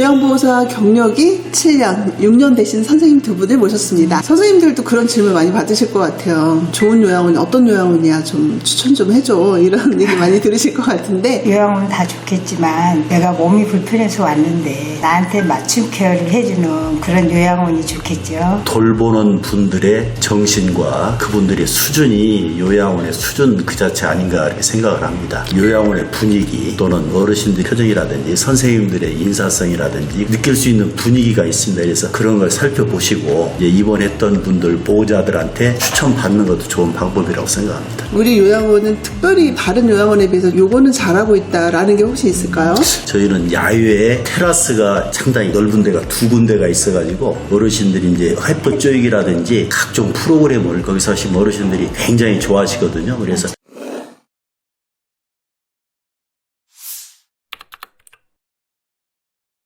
요양보호사 경력이 7년, 6년 되신 선생님 두 분을 모셨습니다. 선생님들도 그런 질문 많이 받으실 것 같아요. 좋은 요양원이 어떤 요양원이야 좀 추천 좀 해줘 이런 얘기 많이 들으실 것 같은데 요양원은 다 좋겠지만 내가 몸이 불편해서 왔는데 나한테 맞춤 케어를 해주는 그런 요양원이 좋겠죠. 돌보는 분들의 정신과 그분들의 수준이 요양원의 수준 그 자체 아닌가 이렇게 생각을 합니다. 요양원의 분위기 또는 어르신들 표정이라든지 선생님들의 인사성이라든지 느낄 수 있는 분위기가 있습니다. 그래서 그런 걸 살펴보시고 입원했던 분들 보호자들한테 추천받는 것도 좋은 방법이라고 생각합니다. 우리 요양원은 특별히 다른 요양원에 비해서 요거는 잘하고 있다라는 게 혹시 있을까요? 저희는 야외에 테라스가 상당히 넓은 데가 두 군데가 있어가지고 어르신들이 이제 햇볕 쬐기라든지 각종 프로그램을 거기서 하시면 어르신들이 굉장히 좋아하시거든요. 그래서